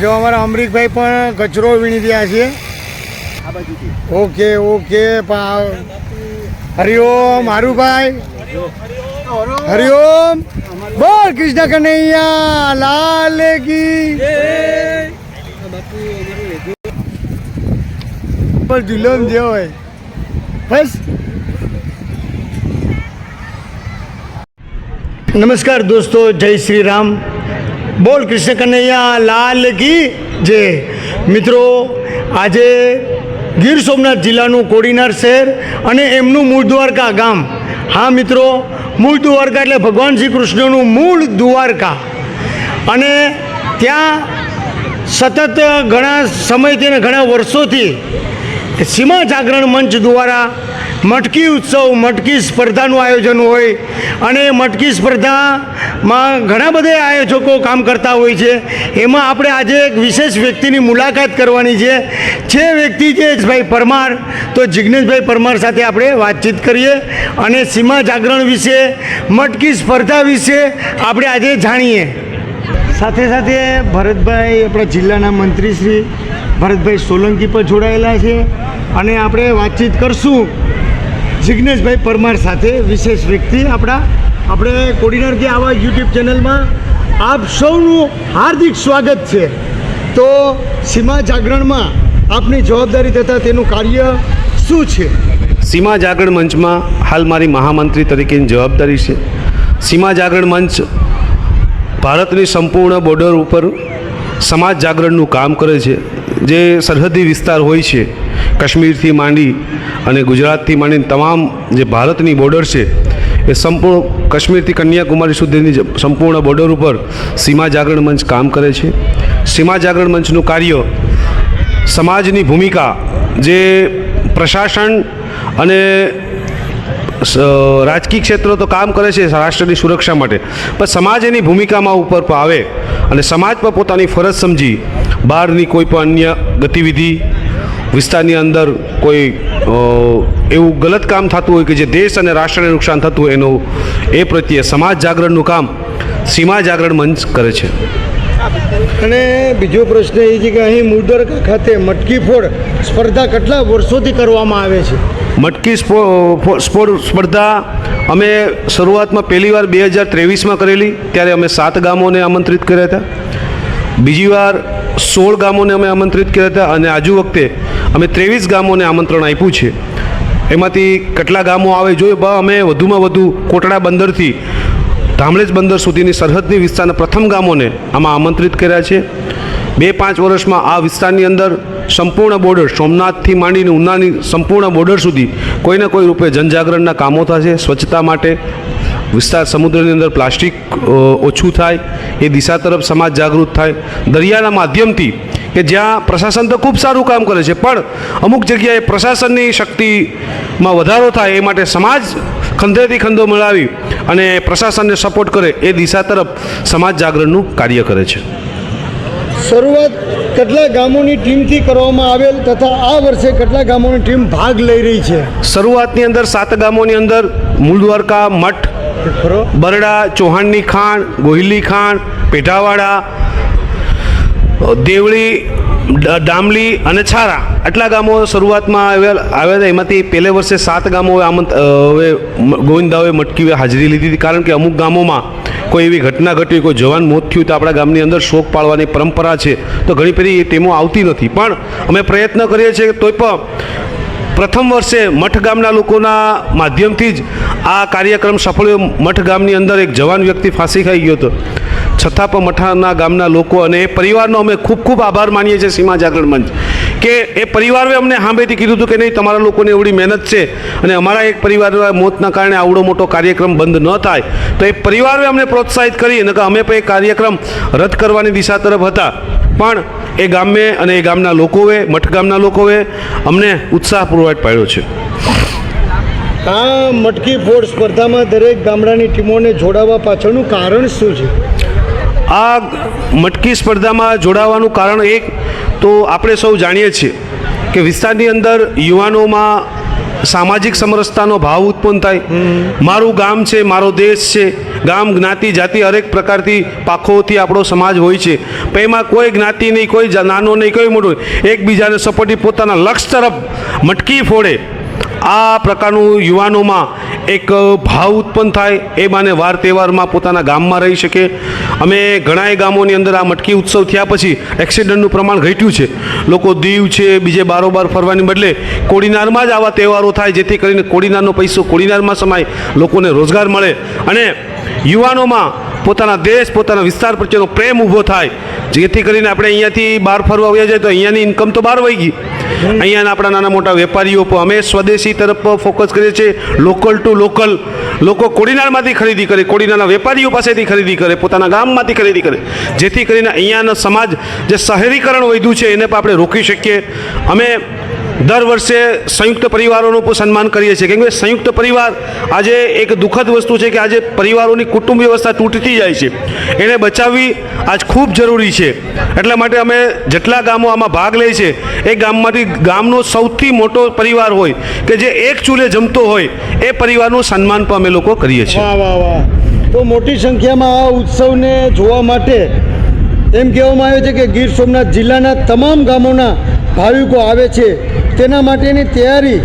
જો અમારા અમરીકભાઈ પણ કચરો વીણી રહ્યા છે. Okay okay Hari Om, Harubhai. Hariom. બોલ, કૃષ્ણ કનૈયા, લાલ કી. જુલમ જે હોય. બસ. નમસ્કાર દોસ્તો, જય શ્રી રામ. બોલ કૃષ્ણ કનૈયા, લાલ કી જે મિત્રો, આજે ગીર સોમનાથ જિલ્લાનું કોડીનાર શહેર અને એમનું મૂળ દ્વારકા ગામ. હા, મિત્રો મૂળ દ્વારકા એટલે ભગવાન શ્રી કૃષ્ણનું મૂળ દ્વારકા. અને ત્યાં સતત ઘણા સમયથી અને ઘણા વર્ષોથી સીમા જાગરણ મંચ દ્વારા મટકી ઉત્સવ, મટકી સ્પર્ધાનું આયોજન હોય અને એ મટકી સ્પર્ધામાં ઘણા બધા આયોજકો કામ કરતા હોય છે. એમાં આપણે આજે એક વિશેષ વ્યક્તિની મુલાકાત કરવાની છે. જે વ્યક્તિ છે ભાઈ પરમાર. તો જિજ્ઞેશભાઈ પરમાર સાથે આપણે વાતચીત કરીએ અને સીમા જાગરણ વિશે, મટકી સ્પર્ધા વિશે આપણે આજે જાણીએ. સાથે સાથે ભરતભાઈ આપણા જિલ્લાના મંત્રી શ્રી ભરતભાઈ સોલંકી પણ જોડાયેલા છે. અને આપણે વાતચીત કરશું. જિજ્ઞેશભાઈ પરમાર સાથે વિશેષ વ્યક્તિ આપણા. આપણે કોડીનાર કે આવા યુટ્યુબ ચેનલમાં આપ સૌનું હાર્દિક સ્વાગત છે. તો સીમા જાગરણમાં આપની જવાબદારી તથા તેનું કાર્ય શું છે? સીમા જાગરણ મંચમાં હાલ મારી મહામંત્રી તરીકેની જવાબદારી છે. સીમા જાગરણ મંચ ભારતની સંપૂર્ણ બોર્ડર ઉપર સમાજ જાગરણનું કામ કરે છે. જે સરહદી વિસ્તાર હોય છે, કાશ્મીરથી માંડી અને ગુજરાતથી માંડીને તમામ જે ભારતની બોર્ડર છે, એ સંપૂર્ણ કાશ્મીરથી કન્યાકુમારી સુધીની સંપૂર્ણ બોર્ડર ઉપર સીમા જાગરણ મંચ કામ કરે છે. સીમા જાગરણ મંચનું કાર્ય સમાજની ભૂમિકા જે પ્રશાસન અને રાજકીય ક્ષેત્રો તો કામ કરે છે રાષ્ટ્રની સુરક્ષા માટે. પણ સમાજ એની ભૂમિકામાં ઉપર પર આવે અને સમાજ પર પોતાની ફરજ સમજી બહારની કોઈ પણ અન્ય ગતિવિધિ, વિસ્તારની અંદર કોઈ એવું ગલત કામ થતું હોય કે જે દેશ અને રાષ્ટ્રને નુકસાન થતું હોય એનું એ પ્રત્યે સમાજ જાગરણનું કામ સીમા જાગરણ મંચ કરે છે. અને બીજો પ્રશ્ન એ છે કે અહીં મુદરકા ખાતે મટકી ફોડ સ્પર્ધા કેટલા વર્ષોથી કરવામાં આવે છે? મટકી સ્પો- સ્પોર્ટ સ્પર્ધા અમે શરૂઆતમાં પહેલી વાર બે હજાર ત્રેવીસમાં કરેલી, ત્યારે અમે સાત ગામોને આમંત્રિત કર્યા હતા. બીજી વાર સોળ ગામોને અમે આમંત્રિત કર્યા હતા અને આજુ વખતે અમે ત્રેવીસ ગામોને આમંત્રણ આપ્યું છે. એમાંથી કેટલા ગામો આવે જોઈએ બા, અમે વધુમાં વધુ કોટડા બંદરથી ધામળેજ બંદર સુધીની સરહદની વિસ્તારના પ્રથમ ગામોને આમાં આમંત્રિત કર્યા છે. બે પાંચ વર્ષમાં આ વિસ્તારની અંદર સંપૂર્ણ બોર્ડર સોમનાથથી માંડીને ઉનાની સંપૂર્ણ બોર્ડર સુધી કોઈને કોઈ રૂપે જનજાગરણના કામો થશે. સ્વચ્છતા માટે વિસ્તાર સમુદ્રની અંદર પ્લાસ્ટિક ઓછું થાય, એ દિશા તરફ સમાજ જાગૃત થાય. દરિયાના માધ્યમથી કે જ્યાં પ્રશાસન તો ખૂબ સારું કામ કરે છે, પણ અમુક જગ્યાએ પ્રશાસનની શક્તિમાં વધારો થાય એ માટે સમાજ ખંધેથી ખંધો મેળવી અને પ્રશાસનને સપોર્ટ કરે એ દિશા તરફ સમાજ જાગરણનું કાર્ય કરે છે. શરૂઆત કેટલા ગામોની ટીમથી કરવામાં આવેલ તથા આ વર્ષે કેટલા ગામોની ટીમ ભાગ લઈ રહી છે? શરૂઆતની અંદર સાત ગામોની અંદર મૂળ દ્વારકા મઠ, બરડા, ચૌહાણની ખાણ, ગોહિલી ખાણ, પેઢાવાડા દેવળી ડામલી અને છારા. આટલા ગામો શરૂઆતમાં આવેલ, આવ્યા હતા. એમાંથી પહેલે વર્ષે સાત ગામો આમંત હવે ગોવિંદાઓએ મટકી હાજરી લીધી હતી. કારણ કે અમુક ગામોમાં કોઈ એવી ઘટના ઘટી કોઈ જવાન મોત થયું તો આપણા ગામની અંદર શોક પાળવાની પરંપરા છે. તો ઘણી બધી એ ટીમો આવતી નથી. પણ અમે પ્રયત્ન કરીએ છીએ તોય પણ પ્રથમ વર્ષે મઠ ગામના લોકોના માધ્યમથી જ આ કાર્યક્રમ સફળ મઠ ગામની અંદર એક જવાન વ્યક્તિ ફાંસી ખાઈ ગયો હતો. છતાં પણ મઠાના ગામના લોકો અને એ પરિવારનો અમે ખૂબ ખૂબ આભાર માનીએ છીએ સીમા જાગરણ મંચ. કે એ પરિવારે અમને હાંભેથી કીધું હતું કે નહીં, તમારા લોકોને એવડી મહેનત છે અને અમારા એક પરિવારના મોતના કારણે આવડો મોટો કાર્યક્રમ બંધ ન થાય, તો એ પરિવારે અમને પ્રોત્સાહિત કરી અને અમે પણ એ કાર્યક્રમ રદ કરવાની દિશા તરફ હતા. પણ એ ગામે અને એ ગામના લોકોએ, મઠ ગામના લોકોએ અમને ઉત્સાહ પ્રોવાઈડ પાડ્યો છે. આ મટકી ફોડ સ્પર્ધામાં દરેક ગામડાની ટીમોને જોડાવા પાછળનું કારણ શું છે? આ મટકી સ્પર્ધામાં જોડાવાનું કારણ એક તો આપણે સૌ જાણીએ છીએ કે વિસ્તારની અંદર યુવાનોમાં સામાજિક સમરસતાનો ભાવ ઉત્પન્ન થાય. મારું ગામ છે, મારો દેશ છે, ગામ, જ્ઞાતિ, જાતિ હરેક પ્રકારથી પાખોથી આપણો સમાજ હોય છે. પણ એમાં કોઈ જ્ઞાતિ નહીં, કોઈ નાનો નહીં, કોઈ મોટો. એકબીજાને સપોર્ટી પોતાના લક્ષ તરફ મટકી ફોડે. આ પ્રકારનું યુવાનોમાં એક ભાવ ઉત્પન્ન થાય એ માને વાર તહેવારમાં પોતાના ગામમાં રહી શકે. અમે ઘણાય ગામોની અંદર આ મટકી ઉત્સવ થયા પછી એક્સિડન્ટનું પ્રમાણ ઘટ્યું છે. લોકો દીવ છે, બીજે બારોબાર ફરવાની બદલે કોડીનારમાં જ આવા તહેવારો થાય, જેથી કરીને કોડીનારનો પૈસો કોડીનારમાં સમાય, લોકોને રોજગાર મળે. અને યુવાનોમાં પોતાના દેશ, પોતાના વિસ્તાર પ્રત્યેનો પ્રેમ ઊભો થાય. જેથી કરીને આપણે અહીંયાથી બહાર ફરવા આવ્યા જાય તો અહીંયાની ઇન્કમ તો બહાર વહી ગઈ. અહીંયાના આપણા નાના મોટા વેપારીઓ પણ અમે સ્વદેશી તરફ ફોકસ કરીએ છીએ. લોકલ ટુ લોકલ લોકો કોડીનારમાંથી ખરીદી કરે, કોડીનારના વેપારીઓ પાસેથી ખરીદી કરે, પોતાના ગામમાંથી ખરીદી કરે. જેથી કરીને અહીંયાનો સમાજ જે શહેરીકરણ વધ્યું છે, એને પણ આપણે રોકી શકીએ. અમે દર વર્ષે સંયુક્ત પરિવારોનું પણ સન્માન કરીએ છીએ. કેમ કે સંયુક્ત પરિવાર આજે એક દુઃખદ વસ્તુ છે કે આજે પરિવારોની કુટુંબ વ્યવસ્થા તૂટતી જાય છે. એને બચાવવી આજ ખૂબ જરૂરી છે. એટલા માટે અમે જેટલા ગામો આમાં ભાગ લે છે, એ ગામમાંથી ગામનો સૌથી મોટો પરિવાર હોય કે જે એક ચૂલે જમતો હોય, એ પરિવારનું સન્માન પણ અમે લોકો કરીએ છીએ. તો મોટી સંખ્યામાં આ ઉત્સવને જોવા માટે એમ કહેવામાં આવે છે કે ગીર સોમનાથ જિલ્લાના તમામ ગામોના ભાવિકો આવે છે. તેના માટેની તૈયારી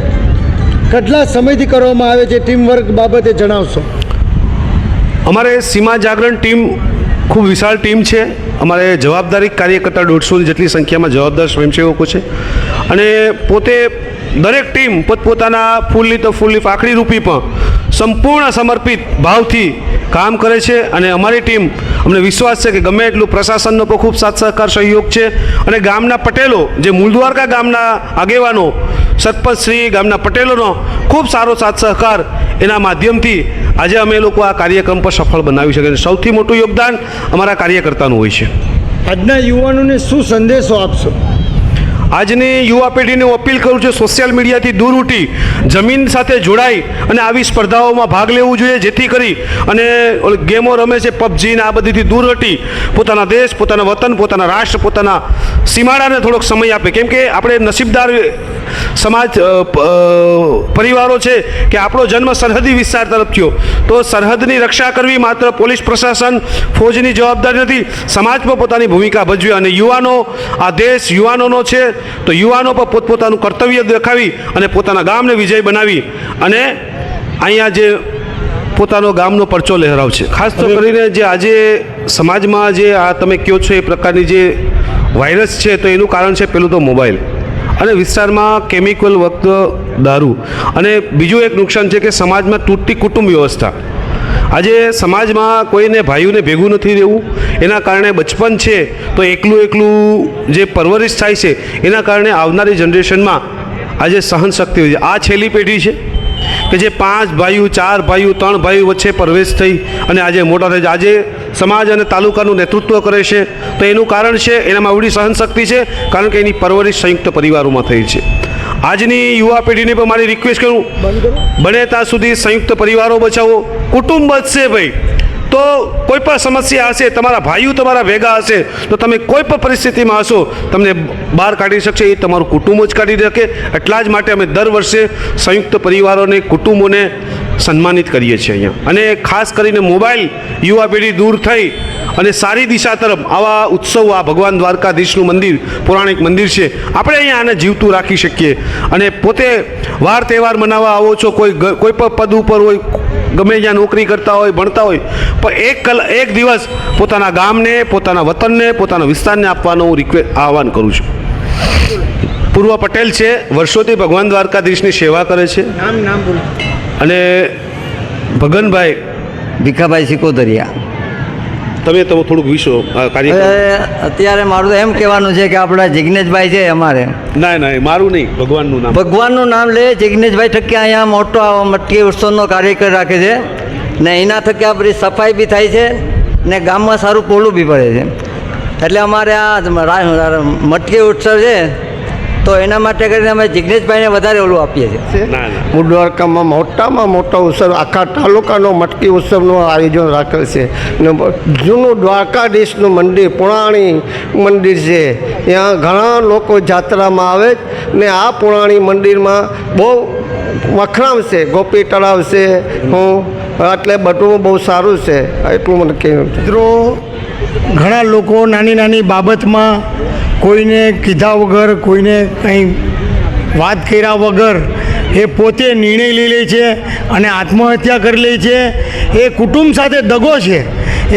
કેટલા સમયથી કરવામાં આવે છે? ટીમ વર્ક બાબતે જણાવશો. અમારે સીમા જાગરણ ટીમ ખૂબ વિશાળ ટીમ છે. અમારે જવાબદારી કાર્યકર્તા દોઢસો જેટલી સંખ્યામાં જવાબદાર સ્વયંસેવકો છે. અને પોતે દરેક ટીમ પોતપોતાના ફૂલની તો ફૂલની પાખડી રૂપી પણ સંપૂર્ણ સમર્પિત ભાવથી કામ કરે છે અને અમારી ટીમ અમને વિશ્વાસ છે કે ગમે એટલું પ્રશાસનનો પણ ખૂબ સાથ સહકાર સહયોગ છે. અને ગામના પટેલો, જે મૂળદ્વારકા ગામના આગેવાનો સરપંચશ્રી ગામના પટેલોનો ખૂબ સારો સાથ સહકાર એના માધ્યમથી આજે અમે લોકો આ કાર્યક્રમ પર સફળ બનાવી શકીએ. સૌથી મોટું યોગદાન અમારા કાર્યકર્તાનું હોય છે. આજના યુવાનોને શું સંદેશો આપશો? આજની યુવા પેઢીને હું અપીલ કરું છું, સોશિયલ મીડિયાથી દૂર ઉઠી, જમીન સાથે જોડાઈ અને આવી સ્પર્ધાઓમાં ભાગ લેવું જોઈએ, જેથી કરી અને ગેમો રમે છે, પબજી ને આ બધીથી દૂર હટી, પોતાના દેશ, પોતાના વતન, પોતાના રાષ્ટ્ર, પોતાના સીમાડાને થોડોક સમય આપે. કેમ કે આપણે નસીબદાર સમાજ પરિવારો છે કે આપણો જન્મ સરહદી વિસ્તાર તરફ થયો. તો સરહદની રક્ષા કરવી માત્ર પોલીસ પ્રશાસન ફોજની જવાબદારી નથી સમાજ પણ પોતાની ભૂમિકા ભજવે અને યુવાનો, આ દેશ યુવાનોનો છે તો યુવાનો પર પોતપોતાનું કર્તવ્ય દેખાવી અને પોતાના ગામને વિજય બનાવી અને અહીંયા જે પોતાનો ગામનો પરચો લહેરાવશે. ખાસ તો કરીને જે આજે સમાજમાં જે આ તમે કહો છો એ પ્રકારની જે વાયરસ છે તો એનું કારણ છે પેલું તો મોબાઈલ. અને વિસ્તારમાં કેમિકલ વખત દારૂ. અને બીજું એક નુકસાન છે કે સમાજમાં તૂટતી કુટુંબ વ્યવસ્થા. આજે સમાજમાં કોઈને ભાઈઓને ભેગું નથી રહેવું એના કારણે બચપન છે, તો એકલું એકલું જે પરવરિશ થાય છે, એના કારણે આવનારી જનરેશનમાં આજે સહનશક્તિ હોય છે આ છેલ્લી પેઢી છે કે જે પાંચ ભાઈઓ, ચાર ભાઈઓ, ત્રણ ભાઈઓ વચ્ચે પ્રવેશ થઈ અને આજે મોટા થઈ. આજે સમાજ અને તાલુકાનું નેતૃત્વ કરે છે, તો એનું કારણ છે, એનામાં આવડી સહનશક્તિ છે, કારણ કે એની પરવરિશ સંયુક્ત પરિવારોમાં થઈ છે આજની યુવા પેઢીને પણ મારી રિક્વેસ્ટ કરું. બને ત્યાં સુધી સંયુક્ત પરિવારો બચાવો, કુટુંબ બચશે ભાઈ. તો કોઈ પણ સમસ્યા હશે, તમારા ભાઈઓ તમારા ભેગા હશે, તો તમે કોઈ પણ પરિસ્થિતિમાં હશો, તમને બહાર કાઢી શકશે, એ તમારું કુટુંબ જ કાઢી શકે એટલા જ માટે અમે દર વર્ષે સંયુક્ત પરિવારોને, કુટુંબોને સન્માનિત કરીએ છીએ અહીંયા. અને ખાસ કરીને મોબાઈલ યુવા પેઢી દૂર થઈ અને સારી દિશા તરફ આવા ઉત્સવ, આ ભગવાન દ્વારકાધીશનું મંદિર, પૌરાણિક મંદિર છે, આપણે અહીંયા આને જીવતું રાખી શકીએ. અને પોતે વાર તહેવાર મનાવવા આવો છો, કોઈ કોઈ પણ પદ ઉપર હોય, ગમે જ્યાં નોકરી કરતા હોય, ભણતા હોય, પણ એક કલા, એક દિવસ પોતાના ગામને, પોતાના વતનને, પોતાના વિસ્તારને આપવાનું હું રિક્વે આહવાન કરું છું. પૂર્વ પટેલ છે, વર્ષોથી ભગવાન દ્વારકાધીશની સેવા કરે છે. નામ નામ અને ભગનભાઈ ભીખાભાઈ સિકોદરિયા. તમે તમે થોડુંક વિશો કાર્ય અત્યારે મારું તો એમ કહેવાનું છે કે આપણા જિજ્ઞેશભાઈ છે અમારે. ના ના મારું નહીં ભગવાનનું નામ. ભગવાનનું નામ લે જિજ્ઞેશભાઈ થકી અહીંયા મોટો મટકી ઉત્સવનો કાર્યક્રમ રાખે છે. ને એના થકી આપણી સફાઈ બી થાય છે ને ગામમાં સારું પોલું બી પડે છે. એટલે અમારે આ મટકી ઉત્સવ છે તો એના માટે કરીને અમે જિજ્ઞેશભાઈને વધારે ઓલું આપીએ છીએ. ના ના. મૂળ દ્વારકામાં મોટામાં મોટો ઉત્સવ આખા તાલુકાનો મટકી ઉત્સવનું આયોજન રાખેલ છે. ને જૂનું દ્વારકાધીશનું મંદિર પુરાણી મંદિર છે. ત્યાં ઘણા લોકો જાત્રામાં આવે ને આ પુરાણી મંદિરમાં બહુ વખણામ છે. ગોપી તળાવ છે હું એટલે બધું બહુ સારું છે એટલું મને કહેવું છે. મિત્રો ઘણા લોકો નાની નાની બાબતમાં કોઈને કીધા વગર, કોઈને કંઈ વાત કર્યા વગર એ પોતે નિર્ણય લઈ લે છે અને આત્મહત્યા કરી લે છે. એ કુટુંબ સાથે દગો છે.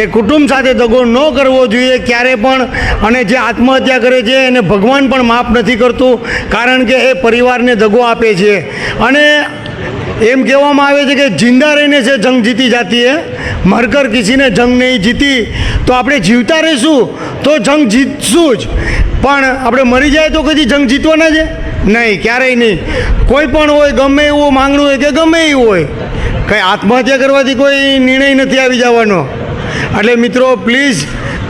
એ કુટુંબ સાથે દગો ન કરવો જોઈએ ક્યારે પણ. અને જે આત્મહત્યા કરે છે એને ભગવાન પણ માફ નથી કરતું, કારણ કે એ પરિવારને દગો આપે છે. અને એમ કહેવામાં આવે છે કે જિંદા રહીને છે જંગ જીતી જાતી હે, મરકર કિસીને જંગ નહીં જીતી, તો આપણે જીવતા રહીશું, તો જંગ જીતશું જ. પણ આપણે મરી જાય તો કદી જંગ જીતવાના છે? નહીં, ક્યારેય નહીં. કોઈ પણ હોય, ગમે એવું માંગણું હોય કે ગમે એવું હોય, કંઈ આત્મહત્યા કરવાથી કોઈ નિર્ણય નથી આવી જવાનો. એટલે મિત્રો, પ્લીઝ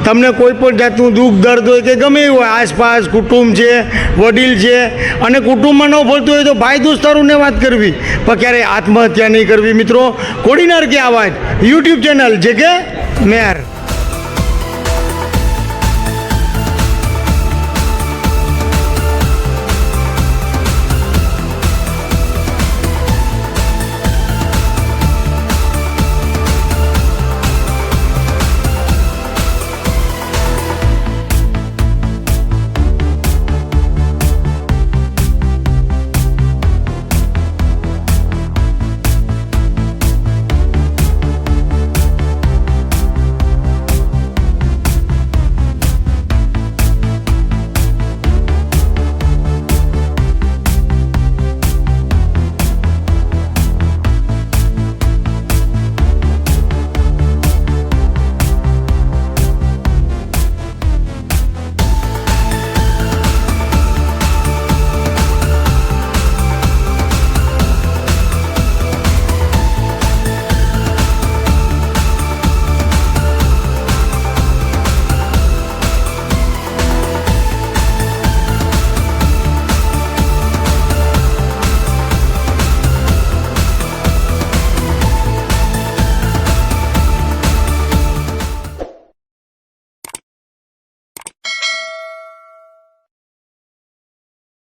તમને કોઈ પણ જાતનું દુઃખ, દર્દ હોય કે ગમે એવું હોય, આસપાસ, કુટુંબ છે, વડીલ છે, અને કુટુંબમાં ન ફરતું હોય તો ભાઈ દોસ્તારોને વાત કરવી. પણ ક્યારેય આત્મહત્યા નહીં કરવી મિત્રો. કોડીનાર કે આવાજ યુટ્યુબ ચેનલ જે કે મેર.